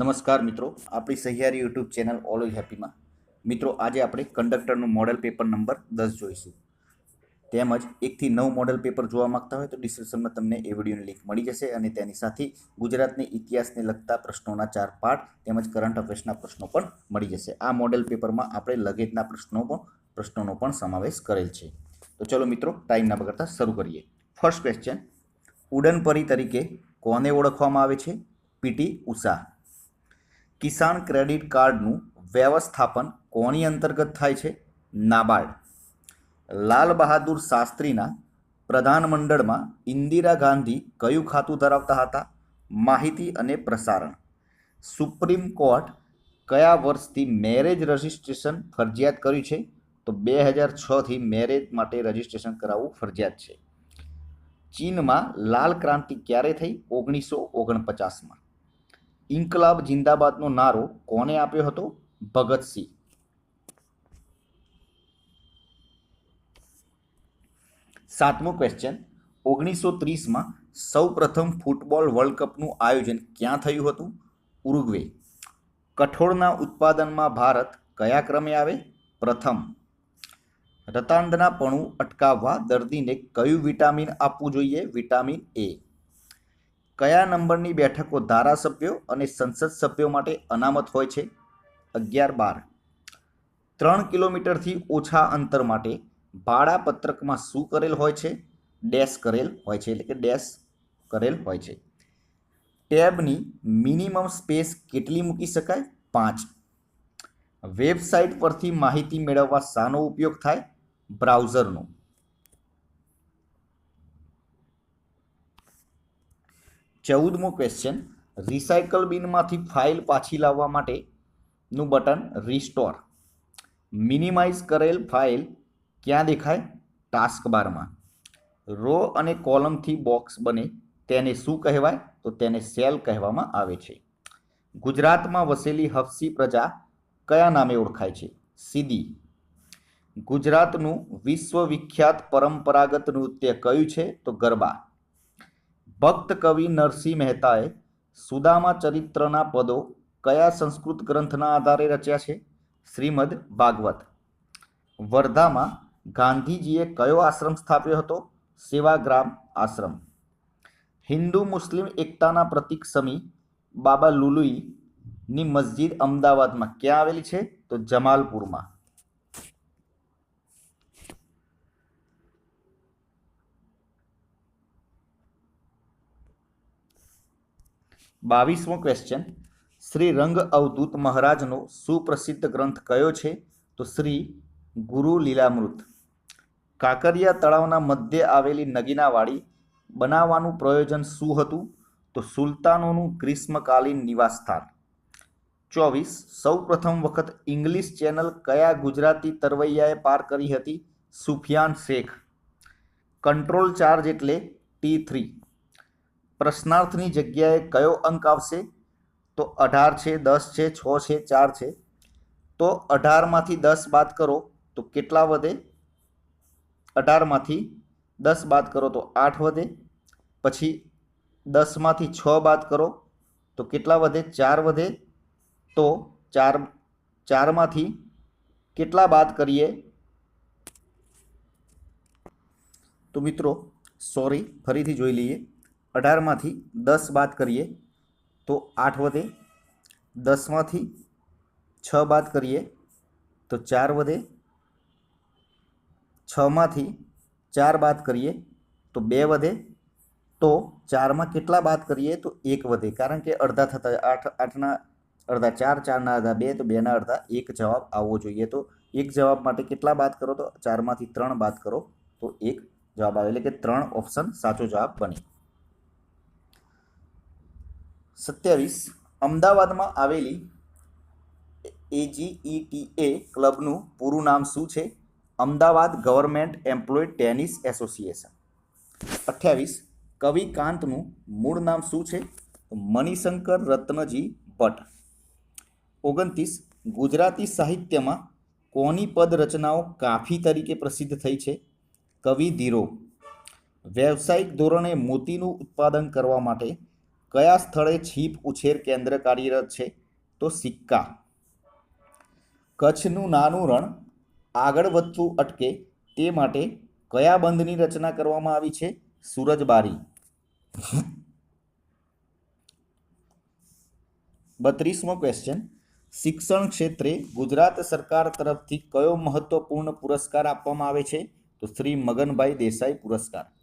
નમસ્કાર મિત્રો, આપણી સહિયારી યુટ્યુબ ચેનલ ઓલવેઝ હેપીમાં મિત્રો, આજે આપણે કંડક્ટરનું મોડેલ પેપર નંબર દસ જોઈશું. તેમજ એકથી નવ મોડેલ પેપર જોવા માંગતા હોય તો ડિસ્ક્રિપ્શનમાં તમને એ વિડીયોની લિંક મળી જશે અને તેની સાથે ગુજરાતની ઇતિહાસને લગતા પ્રશ્નોના ચાર પાઠ તેમજ કરંટ અફેર્સના પ્રશ્નો પણ મળી જશે. આ મોડેલ પેપરમાં આપણે લગેજના પ્રશ્નો પણ, પ્રશ્નોનો પણ સમાવેશ કરેલ છે. તો ચલો મિત્રો ટાઈમ ના બગડતા શરૂ કરીએ. ફર્સ્ટ ક્વેશ્ચન ઉડન પરી તરીકે કોને ઓળખવામાં આવે છે? પીટી ઉષા. કિસાન ક્રેડિટ કાર્ડનું વ્યવસ્થાપન કોની અંતર્ગત થાય છે? નાબાર્ડ. લાલ બહાદુર શાસ્ત્રીના પ્રધાનમંડળમાં ઇન્દિરા ગાંધી કયું ખાતું ધરાવતા હતા? માહિતી અને પ્રસારણ. સુપ્રીમ કોર્ટ કયા વર્ષથી મેરેજ રજિસ્ટ્રેશન ફરજિયાત કર્યું છે? તો બે હજાર છથી મેરેજ માટે રજિસ્ટ્રેશન કરાવવું ફરજિયાત છે. ચીનમાં લાલ ક્રાંતિ ક્યારે થઈ? ઓગણીસો ઓગણપચાસમાં. ઇન્કલાબ જિંદાબાદનો નારો કોને આપ્યો હતો? ભગતસિંહ સાતમો ક્વેશ્ચન ઓગણીસો ત્રીસમાં સૌ પ્રથમ ફૂટબોલ વર્લ્ડ કપનું આયોજન ક્યાં થયું હતું? ઉરુગ્વે. કઠોળના ઉત્પાદનમાં ભારત કયા ક્રમે આવે? પ્રથમ. રતાંદનાપણું અટકાવવા દર્દીને કયું વિટામિન આપવું જોઈએ? Vitamin A. કયા નંબરની બેઠકો ધારાસભ્યો અને સંસદ સભ્યો માટે અનામત હોય છે? અગિયાર બાર. ત્રણ કિલોમીટરથી ઓછા અંતર માટે ભાડાપત્રકમાં શું કરેલ હોય છે? ડેશ કરેલ હોય છે, એટલે કે ડેશ કરેલ હોય છે. ટેબની મિનિમમ સ્પેસ કેટલી મૂકી શકાય? પાંચ. વેબસાઇટ પરથી માહિતી મેળવવા શાનો ઉપયોગ થાય? બ્રાઉઝરનો. ચૌદમો ક્વેશ્ચન રિસાયકલ બિનમાંથી ફાઇલ પાછી લાવવા માટેનું બટન રિસ્ટોર મિનિમાઇઝ કરેલ ફાઇલ ક્યાં દેખાય? ટાસ્ક બારમાં રો અને કોલમથી બોક્સ બને, તેને શું કહેવાય? તો તેને સેલ કહેવામાં આવે છે. ગુજરાતમાં વસેલી હફસી પ્રજા કયા નામે ઓળખાય છે? સીદી. ગુજરાતનું વિશ્વવિખ્યાત પરંપરાગત નૃત્ય કયું છે? તો ગરબા. ભક્ત કવિ નરસિંહ મહેતાએ સુદામા ચરિત્રના પદો કયા સંસ્કૃત ગ્રંથના આધારે રચ્યા છે? શ્રીમદ ભાગવત. વર્ધામાં ગાંધીજીએ કયો આશ્રમ સ્થાપ્યો હતો? સેવાગ્રામ આશ્રમ. હિન્દુ મુસ્લિમ એકતાના પ્રતિક સમી બાબા લુલુઈની મસ્જિદ અમદાવાદમાં ક્યાં આવેલી છે? તો જમાલપુરમાં. બાવીસમો ક્વેશ્ચન શ્રી રંગ અવધૂત મહારાજનો સુપ્રસિદ્ધ ગ્રંથ કયો છે? તો શ્રી ગુરુ લીલામૃત. કાંકરિયા તળાવના મધ્ય આવેલી નગીનાવાડી બનાવવાનું પ્રયોજન શું હતું? તો સુલતાનોનું ગ્રીષ્મકાલીન નિવાસસ્થાન. ચોવીસ સૌ પ્રથમ વખત ઇંગ્લિશ ચેનલ કયા ગુજરાતી તરવૈયાએ પાર કરી હતી? સુફિયાન શેખ. કંટ્રોલ ચાર્જ એટલે ટી થ્રી. પ્રશ્નાર્થની જગ્યાએ કયો અંક આવશે? તો અઢાર છે, દસ છે, છ છે, ચાર છે. તો અઢારમાંથી દસ બાદ કરો, તો કેટલા વધે? અઢારમાંથી દસ બાદ કરો, તો આઠ વધે. પછી દસમાંથી છ બાદ કરો, તો કેટલા વધે? ચાર વધે. તો ચાર, ચારમાંથી કેટલા બાદ કરીએ? તો મિત્રો, સોરી, ફરીથી જોઈ લઈએ. અઢારમાંથી દસ બાદ કરીએ તો આઠ વધે. દસમાંથી છ બાદ કરીએ તો ચાર વધે. છમાંથી ચાર બાદ કરીએ તો બે વધે. તો ચારમાં કેટલા બાદ કરીએ તો એક વધે. કારણ કે અડધા થતા આઠ, આઠના અડધા ચાર, ચારના અડધા બે, તો બેના અડધા એક જવાબ આવવો જોઈએ. તો એક જવાબ માટે કેટલા બાદ કરો તો ચારમાંથી ત્રણ બાદ કરો તો એક જવાબ આવે. એટલે કે ત્રણ ઓપ્શન સાચો જવાબ બને. સત્યાવીસ અમદાવાદમાં આવેલી એજીઈટીએ ક્લબનું પૂરું નામ શું છે? Ahmedabad government employ tennis association. અઠ્યાવીસ, કવિ કાંતનું મૂળ નામ શું છે? મણિશંકર રત્નજી ભટ્ટ. ઓગણત્રીસ, ગુજરાતી સાહિત્યમાં કોની પદ રચનાઓ કાફી તરીકે પ્રસિદ્ધ થઈ છે? કવિ ધીરો વ્યવસાયિક ધોરણે મોતીનું ઉત્પાદન કરવા માટે કયા સ્થળે છીપ ઉછેર કેન્દ્ર કાર્યરત છે? તો સિક્કા. કચ્છનું નાનું રણ આગળ વધતું અટકે તે માટે કયા બંધની રચના કરવામાં આવી છે? સુરજબારી. બત્રીસમો ક્વેશ્ચન શિક્ષણ ક્ષેત્રે ગુજરાત સરકાર તરફથી કયો મહત્વપૂર્ણ પુરસ્કાર આપવામાં આવે છે? તો શ્રી મગનભાઈ દેસાઈ પુરસ્કાર.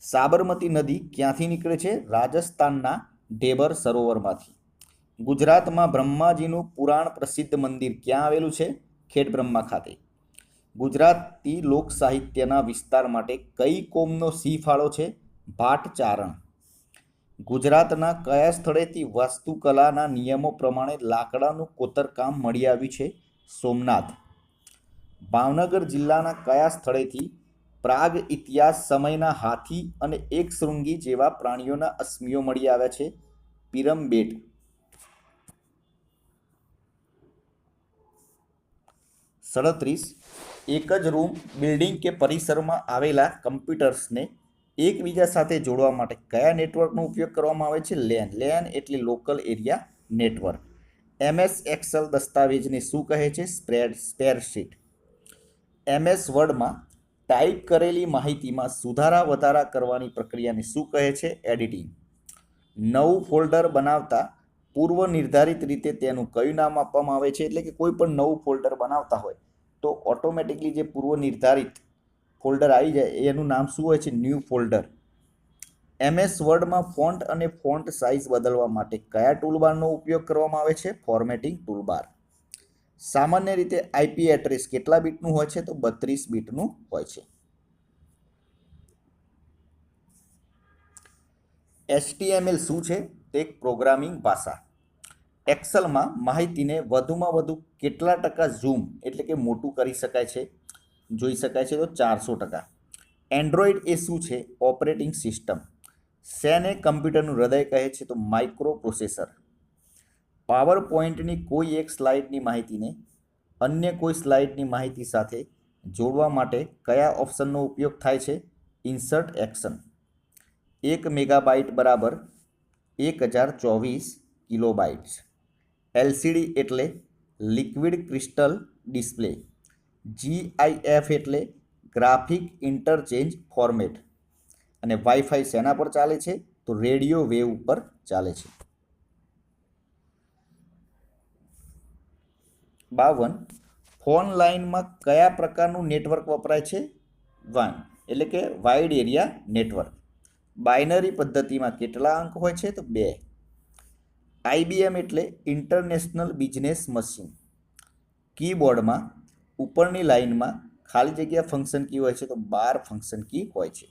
સાબરમતી નદી ક્યાંથી નીકળે છે? રાજસ્થાનના ઢેબર સરોવરમાંથી. ગુજરાતમાં બ્રહ્માજીનું પુરાણ પ્રસિદ્ધ મંદિર ક્યાં આવેલું છે? ખેડબ્રહ્મા ખાતે. ગુજરાતી લોક સાહિત્યના વિસ્તાર માટે કઈ કોમનો સિંહ ફાળો છે? ભાટ ચારણ ગુજરાતના કયા સ્થળેથી વાસ્તુકલાના નિયમો પ્રમાણે લાકડાનું કોતરકામ મળી આવ્યું છે? સોમનાથ. ભાવનગર જિલ્લાના કયા સ્થળેથી પ્રાગ ઇતિહાસ સમયના હાથી અને એક શૃંગી જેવા પ્રાણીઓના અસ્મિઓ મળી આવ્યા છે. પિરમબેટ સડત્રીસ. એક જ રૂમ, બિલ્ડિંગ કે પરિસરમાં આવેલા કમ્પ્યુટર્સને એકબીજા સાથે જોડવા માટે કયા નેટવર્કનો ઉપયોગ કરવામાં આવે છે? લેન. લેન એટલે local area network. MS Excel દસ્તાવેજને શું કહે છે? Spread, spreadsheet. એમએસ વર્ડમાં ટાઈપ કરેલી માહિતીમાં સુધારા વધારા કરવાની પ્રક્રિયાને શું કહે છે? એડિટિંગ નવું ફોલ્ડર બનાવતા પૂર્વ નિર્ધારિત રીતે તેનું કયું નામ આપવામાં આવે છે? એટલે કે કોઈ પણ નવું ફોલ્ડર બનાવતા હોય તો ઓટોમેટિકલી જે પૂર્વ નિર્ધારિત ફોલ્ડર આવી જાય એનું નામ શું હોય છે? ન્યૂ ફોલ્ડર એમએસ વર્ડમાં ફોન્ટ અને ફોન્ટ સાઇઝ બદલવા માટે કયા ટૂલબારનો ઉપયોગ કરવામાં આવે છે? ફોર્મેટિંગ ટૂલબાર સામાન્ય રીતે આઈપી એડ્રેસ કેટલા બીટનું હોય છે? તો બત્રીસ બીટનું હોય છે. એચટીએમએલ શું છે? તે એક પ્રોગ્રામિંગ ભાષા. એક્સેલમાં માહિતીને વધુમાં વધુ કેટલા ટકા ઝૂમ એટલે કે મોટું કરી શકાય છે? જોઈ શકાય છે તો ચારસો ટકા. એન્ડ્રોઈડ એ શું છે? Operating system. સેને કમ્પ્યુટરનું હૃદય કહે છે તો માઇક્રો પ્રોસેસર પાવર પોઈન્ટની કોઈ એક સ્લાઇડની માહિતીને અન્ય કોઈ સ્લાઇડની માહિતી સાથે જોડવા માટે કયા ઓપ્શનનો ઉપયોગ થાય છે? Insert action. એક મેગાબાઇટ બરાબર એક હજાર ચોવીસ કિલોબાઇટ્સ. એલસીડી એટલે લિક્વિડ ક્રિસ્ટલ ડિસ્પ્લે. જીઆઈએફ એટલે ગ્રાફિક ઇન્ટરચેન્જ ફોર્મેટ. અને વાઈફાઈ શેના પર ચાલે છે? તો રેડિયો વેવ ઉપર ચાલે છે. બાવન. ફોન લાઇનમાં કયા પ્રકારનું નેટવર્ક વપરાય છે? વન. એટલે કે વાઇડ એરિયા નેટવર્ક. બાઇનરી પદ્ધતિમાં કેટલા અંક હોય છે? તો બે. આઈબીએમ એટલે ઇન્ટરનેશનલ બિઝનેસ મશીન. કીબોર્ડમાં ઉપરની લાઇનમાં ખાલી જગ્યા ફંક્શન કી હોય છે તો બાર ફંક્શન કી હોય છે.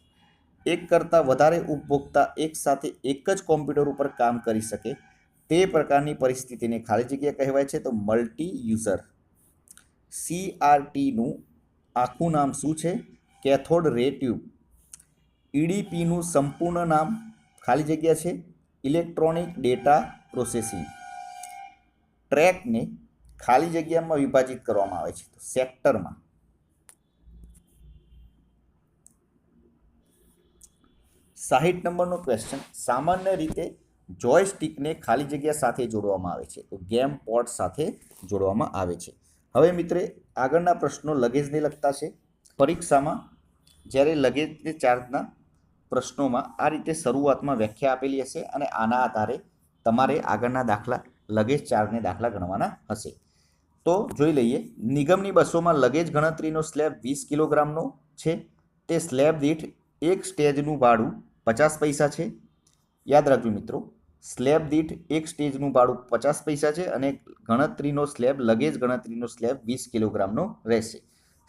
એક કરતાં વધારે ઉપભોક્તા એકસાથે એક જ કોમ્પ્યુટર ઉપર કામ કરી શકે. તે પ્રકારની પરિસ્થિતિને ખાલી જગ્યા કહેવાય છે તો મલ્ટી યુઝર સીઆરટીનું આખું નામ શું છે? કેથોડ રે ટ્યુબ ઈડીપીનું સંપૂર્ણ નામ ખાલી જગ્યા છે ઇલેક્ટ્રોનિક ડેટા પ્રોસેસિંગ ટ્રેકને ખાલી જગ્યામાં વિભાજિત કરવામાં આવે છે તો સેક્ટરમાં. સાહીઠ નંબરનો ક્વેશ્ચન સામાન્ય રીતે જોયસ્ટિકને ખાલી જગ્યા સાથે જોડવામાં આવે છે. તો ગેમ પોર્ટ સાથે જોડવામાં આવે છે. હવે મિત્રે આગળના પ્રશ્નો લગેજને લગતા છે. પરીક્ષામાં જ્યારે લગેજ ચાર્જના પ્રશ્નોમાં આ રીતે શરૂઆતમાં વ્યાખ્યા આપેલી હશે અને આના આધારે તમારે આગળના દાખલા લગેજ ચાર્જને દાખલા ગણવાના હશે. તો જોઈ લઈએ. નિગમની બસોમાં લગેજ ગણતરીનો સ્લેબ વીસ કિલોગ્રામનો છે. તે સ્લેબ દીઠ એક સ્ટેજનું ભાડું પચાસ પૈસા છે. યાદ રાખજો મિત્રો. સ્લેબ દીઠ એક સ્ટેજનું ભાડું પચાસ પૈસા છે અને ગણતરીનો સ્લેબ, લગેજ ગણતરીનો સ્લેબ વીસ કિલોગ્રામનો રહેશે.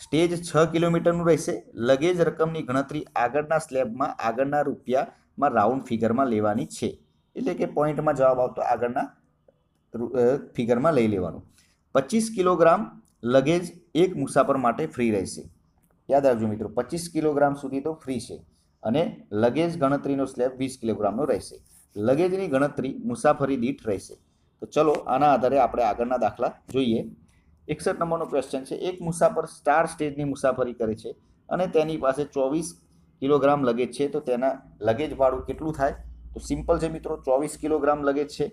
સ્ટેજ છ કિલોમીટરનું રહેશે. લગેજ રકમની ગણતરી આગળના સ્લેબમાં આગળના રૂપિયામાં રાઉન્ડ ફિગરમાં લેવાની છે. એટલે કે પોઈન્ટમાં જવાબ આવતો આગળના ફિગરમાં લઈ લેવાનું. પચીસ કિલોગ્રામ લગેજ એક મુસાફર માટે ફ્રી રહેશે. યાદ રાખજો મિત્રો, પચીસ કિલોગ્રામ સુધી તો ફ્રી છે અને લગેજ ગણતરીનો સ્લેબ વીસ કિલોગ્રામનો રહેશે. લગેજની ગણતરી મુસાફરી દીઠ રહેશે. તો ચલો, આના આધારે આપણે આગળના દાખલા જોઈએ. એકસઠ નંબરનો ક્વેશ્ચન છે. એક મુસાફર સ્ટાર સ્ટેજની મુસાફરી કરે છે અને તેની પાસે ચોવીસ કિલોગ્રામ લગેજ છે. તો તેના લગેજ ભાડું કેટલું થાય? તો સિમ્પલ છે મિત્રો, ચોવીસ કિલોગ્રામ લગેજ છે.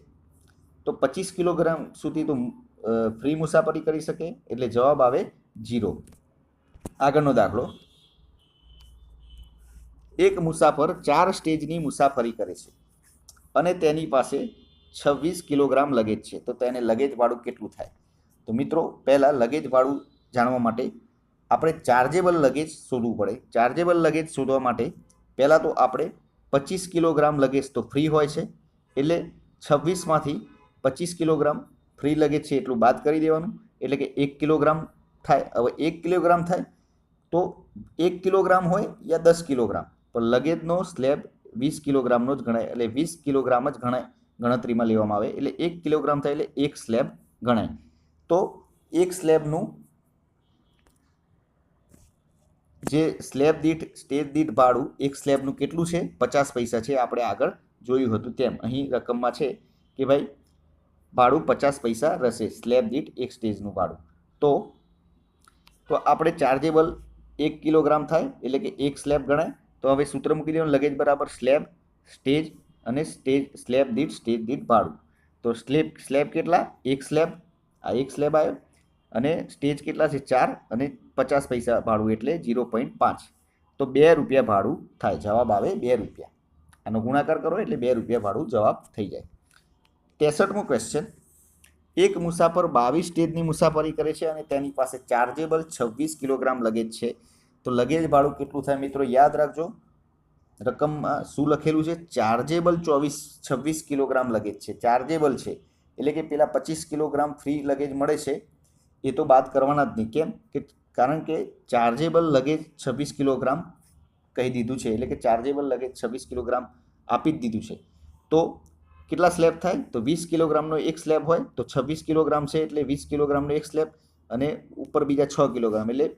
તો પચીસ કિલોગ્રામ સુધી તો ફ્રી મુસાફરી કરી શકે, એટલે જવાબ આવે જીરો આગળનો દાખલો. એક મુસાફર ચાર સ્ટેજની મુસાફરી કરે છે. અને તેની પાસે છવ્વીસ કિલોગ્રામ લગેજ છે. તો તેને લગેજ ભાડું કેટલું થાય? તો મિત્રો, પહેલાં લગેજ ભાડું જાણવા માટે આપણે ચાર્જેબલ લગેજ શોધવું પડે. ચાર્જેબલ લગેજ શોધવા માટે પહેલાં તો આપણે પચીસ કિલોગ્રામ લગેજ તો ફ્રી હોય છે. એટલે છવ્વીસમાંથી પચીસ કિલોગ્રામ ફ્રી લગેજ છે એટલું બાદ કરી દેવાનું. એટલે કે એક કિલોગ્રામ થાય. હવે એક કિલોગ્રામ થાય તો એક કિલોગ્રામ હોય યા દસ કિલોગ્રામ. પણ લગેજનો સ્લેબ વીસ કિલોગ્રામનો જ ગણાય, એટલે વીસ કિલોગ્રામ જ ગણાય, ગણતરીમાં લેવામાં આવે. એટલે એક કિલોગ્રામ થાય એટલે એક સ્લેબ ગણાય. તો એક સ્લેબનું જે સ્લેબ દીઠ, સ્ટેજ દીઠ ભાડું, એક સ્લેબનું કેટલું છે? પચાસ પૈસા છે. આપણે આગળ જોયું હતું તેમ. અહીં રકમમાં છે કે ભાઈ, ભાડું પચાસ પૈસા રહેશે, સ્લેબ દીઠ એક સ્ટેજનું ભાડું. તો તો આપણે ચાર્જેબલ એક કિલોગ્રામ થાય એટલે કે એક સ્લેબ ગણાય. તો હવે સૂત્ર મૂકી દેવાનું. લગેજ બરાબર સ્લેબ, સ્ટેજ અને સ્ટેજ, સ્લેબ દીઠ, સ્ટેજ દીઠ ભાડું. તો સ્લેબ સ્લેબ કેટલા? એક સ્લેબ. આ એક સ્લેબ આવ્યો. અને સ્ટેજ કેટલા છે? ચાર અને પચાસ પૈસા ભાડું એટલે ઝીરો પોઈન્ટ પાંચ. તો બે રૂપિયા ભાડું થાય. જવાબ આવે બે રૂપિયા. આનો ગુણાકાર કરો એટલે બે રૂપિયા ભાડું જવાબ થઈ જાય. ત્રેસઠમો ક્વેશ્ચન એક મુસાફર બાવીસ સ્ટેજની મુસાફરી કરે છે અને તેની પાસે ચાર્જેબલ છવ્વીસ કિલોગ્રામ લગેજ છે. તો લગેજ ભાડું કેટલું થાય મિત્રો યાદ રાખજો. રકમમાં શું લખેલું છે? ચાર્જેબલ ચોવીસ, છવ્વીસ કિલોગ્રામ લગેજ છે. ચાર્જેબલ છે. એટલે કે પેલા પચીસ કિલોગ્રામ ફ્રી લગેજ મળે છે. એ તો બાદ કરવાના જ નહીં. કેમ? કે કારણ કે ચાર્જેબલ લગેજ છવ્વીસ કિલોગ્રામ કહી દીધું છે. એટલે કે ચાર્જેબલ લગેજ છવ્વીસ કિલોગ્રામ આપી જ દીધું છે. તો કેટલા સ્લેબ થાય? તો વીસ કિલોગ્રામનો એક સ્લેબ હોય તો છવ્વીસ કિલોગ્રામ છે. એટલે વીસ કિલોગ્રામનો એક સ્લેબ અને ઉપર બીજા છ કિલોગ્રામ. એટલે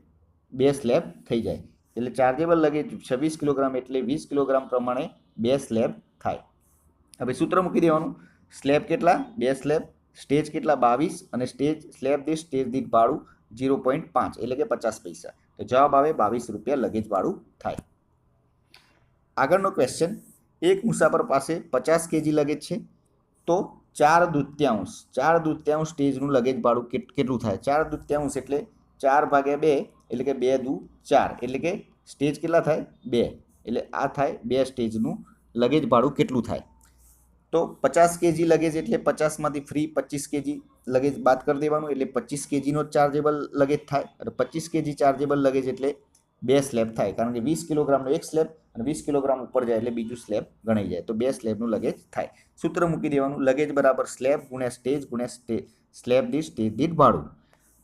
બે સ્લેબ થઈ જાય. એટલે ચાર્જેબલ લગેજ છવ્વીસ કિલોગ્રામ એટલે વીસ કિલોગ્રામ પ્રમાણે બે સ્લેબ થાય. હવે સૂત્ર મૂકી દેવાનું. સ્લેબ કેટલા? બે સ્લેબ સ્ટેજ કેટલા? બાવીસ. અને સ્ટેજ સ્લેબ દીઠ સ્ટેજ દીઠ ભાડું જીરો પોઈન્ટ પાંચ, એટલે કે પચાસ પૈસા. તો જવાબ આવે બાવીસ રૂપિયા લગેજ ભાડું થાય. આગળનો ક્વેશ્ચન એક મુસાફર પાસે પચાસ કેજી લગેજ છે, તો ચાર દૂત્યાંશ ચાર દૂત્યાંશ સ્ટેજનું લગેજ ભાડું કેટલું થાય? ચાર દૂત્યાંશ એટલે ચાર ભાગ્યા બે એટલે કે બે દુ ચાર. એટલે કે સ્ટેજ કેટલા થાય? બે. એટલે આ થાય બે સ્ટેજનું લગેજ ભાડું કેટલું થાય? તો પચાસ કેજી લગેજ એટલે પચાસમાંથી ફ્રી પચીસ કેજી લગેજ બાદ કરી દેવાનું. એટલે પચીસ કેજીનો ચાર્જેબલ લગેજ થાય. અને પચીસ કેજી ચાર્જેબલ લગેજ એટલે બે સ્લેબ થાય. કારણ કે વીસ કિલોગ્રામનો એક સ્લેબ અને વીસ કિલોગ્રામ ઉપર જાય એટલે બીજું સ્લેબ ગણાઈ જાય. તો બે સ્લેબનું લગેજ થાય. સૂત્ર મૂકી દેવાનું. લગેજ બરાબર સ્લેબ ગુણ્યા સ્ટેજ ગુણ્યા સ્લેબ દીઠ સ્ટેજ દીઠ ભાડું.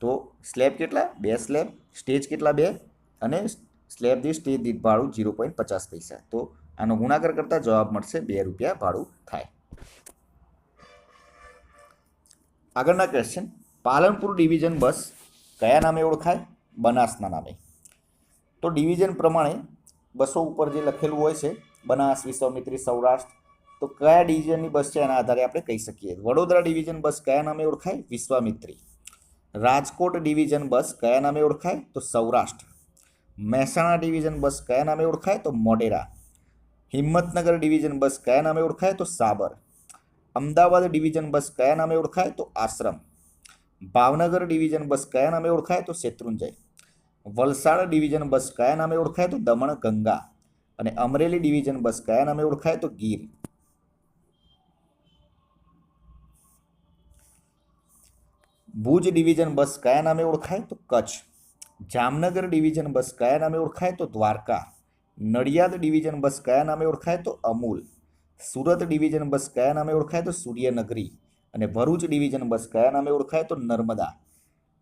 તો સ્લેબ કેટલા? બે સ્લેબ. સ્ટેજ કેટલા? બે. અને સ્લેબ દીઠ સ્ટેજ દીઠ ભાડું ઝીરો પોઈન્ટ પચાસ પૈસા. તો આનો ગુણાકાર કરતાં જવાબ મળશે બે રૂપિયા ભાડું થાય. આગળના ક્વેશ્ચન પાલનપુર ડિવિઝન બસ કયા નામે ઓળખાય? બનાસના નામે. તો ડિવિઝન પ્રમાણે બસો ઉપર જે લખેલું હોય છે, બનાસ, વિશ્વામિત્રી, સૌરાષ્ટ્ર, તો કયા ડિવિઝનની બસ છે? એના આધારે આપણે કહી શકીએ. વડોદરા ડિવિઝન બસ કયા નામે ઓળખાય? વિશ્વામિત્રી. રાજકોટ ડિવિઝન બસ કયા નામે ઓળખાય? તો સૌરાષ્ટ્ર. મહેસાણા ડિવિઝન બસ કયા નામે ઓળખાય? તો મોડેરા હિંમતનગર ડિવિઝન બસ કયા નામે ઓળખાય? તો સાબર. અમદાવાદ ડિવિઝન બસ કયા નામે ઓળખાય? તો આશ્રમ. ભાવનગર ડિવિઝન બસ કયા નામે ઓળખાય? તો શેત્રુંજય. વલસાડ ડિવિઝન બસ કયા નામે ઓળખાય? તો દમણ ગંગા. અને અમરેલી ડિવિઝન બસ કયા નામે ઓળખાય? તો ગીર. ભુજ ડિવિઝન બસ કયા નામે ઓળખાય? તો કચ્છ. જામનગર ડિવિઝન બસ કયા નામે ઓળખાય? તો દ્વારકા. નડિયાદ ડિવિઝન બસ કયા નામે ઓળખાય? તો અમૂલ. સુરત ડિવિઝન બસ કયા નામે ઓળખાય? તો સૂર્યનગરી. અને ભરૂચ ડિવિઝન બસ કયા નામે ઓળખાય? તો નર્મદા.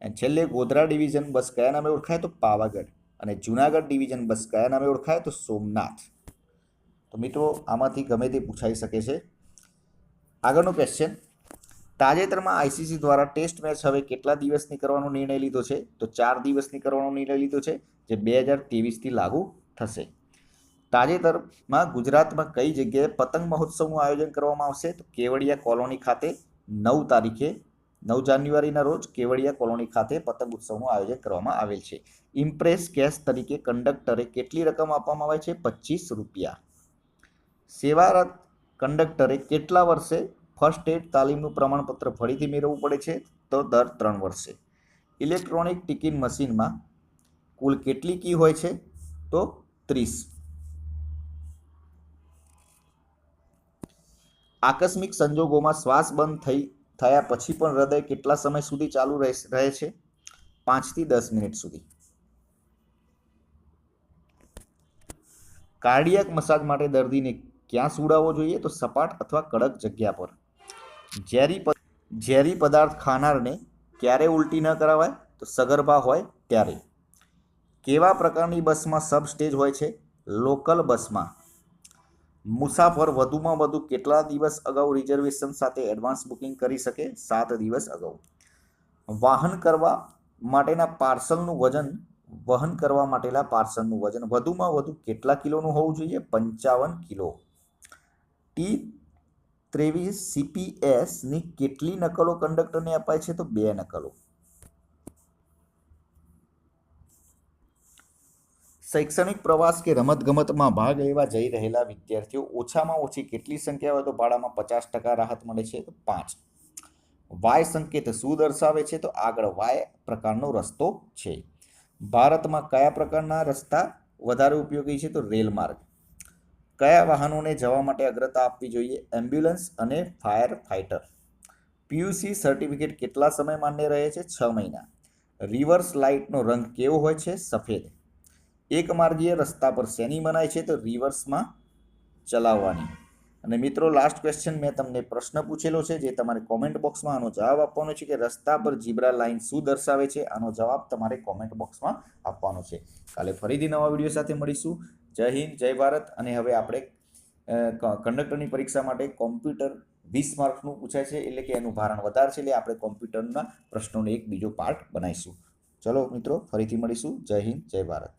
અને છેલ્લે ગોધરા ડિવિઝન બસ કયા નામે ઓળખાય? તો પાવાગઢ. અને જુનાગઢ ડિવિઝન બસ કયા નામે ઓળખાય? તો સોમનાથ. તો મિત્રો, આમાંથી ગમે તે પૂછાઈ શકે છે. આગળનો ક્વેશ્ચન તાજેતરમાં આઈસીસી દ્વારા ટેસ્ટ મેચ હવે કેટલા દિવસની કરવાનો નિર્ણય લીધો છે? તો ચાર દિવસની કરવાનો નિર્ણય લીધો છે, જે બે હજાર ત્રેવીસથી લાગુ થશે. તાજેતરમાં ગુજરાતમાં કઈ જગ્યાએ પતંગ મહોત્સવનું આયોજન કરવામાં આવશે? તો કેવડિયા કોલોની ખાતે નવ તારીખે, નવ જાન્યુઆરીના રોજ કેવડિયા કોલોની ખાતે પતંગ ઉત્સવનું આયોજન કરવામાં આવેલ છે. ઇમ્પ્રેસ કેશ તરીકે કંડક્ટરે કેટલી રકમ આપવામાં આવે છે? પચીસ રૂપિયા. સેવારત કંડક્ટરે કેટલા વર્ષે ફર્સ્ટ એડ તાલીમનું પ્રમાણપત્ર ફરીથી મેળવવું પડે છે તો દર ત્રણ વર્ષે. ઇલેક્ટ્રોનિક ટિકિટ મશીનમાં કુલ કેટલી કી હોય છે? તો ત્રીસ. આકસ્મિક સંજોગોમાં શ્વાસ બંધ થઈ, થયા પછી પણ હૃદય કેટલા સમય સુધી ચાલુ રહે છે? પાંચથી દસ મિનિટ સુધી. કાર્ડિયાક મસાજ માટે દર્દીને ક્યાં સુડાવવો જોઈએ? તો સપાટ અથવા કડક જગ્યા પર. ઝેરી ઝેરી પદાર્થ ખાનારને ક્યારે ઉલટી ન કરાવાય? તો સગર્ભા હોય ત્યારે. કેવા પ્રકારની બસમાં સબ સ્ટેજ હોય છે? લોકલ બસમાં. મુસાફર વધુમાં વધુ કેટલા દિવસ અગાઉ રિઝર્વેશન સાથે એડવાન્સ બુકિંગ કરી શકે? સાત દિવસ અગાઉ. વાહન કરવા માટેના પાર્સલનું વજન, વહન કરવા માટેના પાર્સલનું વજન વધુમાં વધુ કેટલા કિલોનું હોવું જોઈએ? પંચાવન કિલો. ટી ત્રેવીસ સીપીએસની કેટલી નકલો કંડક્ટરને અપાય છે? તો બે નકલો. શૈક્ષણિક પ્રવાસ કે રમતગમતમાં ભાગ લેવા જઈ રહેલા વિદ્યાર્થીઓ ઓછામાં ઓછી કેટલી સંખ્યા હોય? તો ભાડામાં પચાસ ટકા રાહત મળે છે. તો પાંચ. વાય સંકેત શું દર્શાવે છે? તો આગળ વાય પ્રકારનો રસ્તો છે. ભારતમાં કયા પ્રકારના રસ્તા વધારે ઉપયોગી છે? તો રેલ માર્ગ કયા વાહનોને જવા માટે અગ્રતા આપવી જોઈએ? એમ્બ્યુલન્સ અને ફાયર ફાઇટર. પીયુસી સર્ટિફિકેટ કેટલા સમય માન્ય રહે છે? છ મહિના. રિવર્સ લાઇટનો રંગ કેવો હોય છે? સફેદ. એક માર્ગીય રસ્તા પર શેની મનાય છે? તો રિવર્સમાં ચલાવવાની. અને મિત્રો લાસ્ટ ક્વેશ્ચન મેં તમને પ્રશ્ન પૂછેલો છે, જે તમારે કોમેન્ટ બોક્સમાં આનો જવાબ આપવાનો છે કે રસ્તા પર જીબ્રા લાઇન શું દર્શાવે છે? આનો જવાબ તમારે કોમેન્ટ બોક્સમાં આપવાનો છે. કાલે ફરીથી નવા વીડિયો સાથે મળીશું. જય હિન્દ, જય ભારત. અને હવે આપણે કંડક્ટરની પરીક્ષા માટે કોમ્પ્યુટર વીસ માર્કનું પૂછાય છે, એટલે કે એનું ભારણ વધારે છે, એટલે આપણે કોમ્પ્યુટરના પ્રશ્નોનો એક બીજો પાર્ટ બનાવીશું. ચલો મિત્રો, ફરીથી મળીશું. જય હિન્દ, જય ભારત.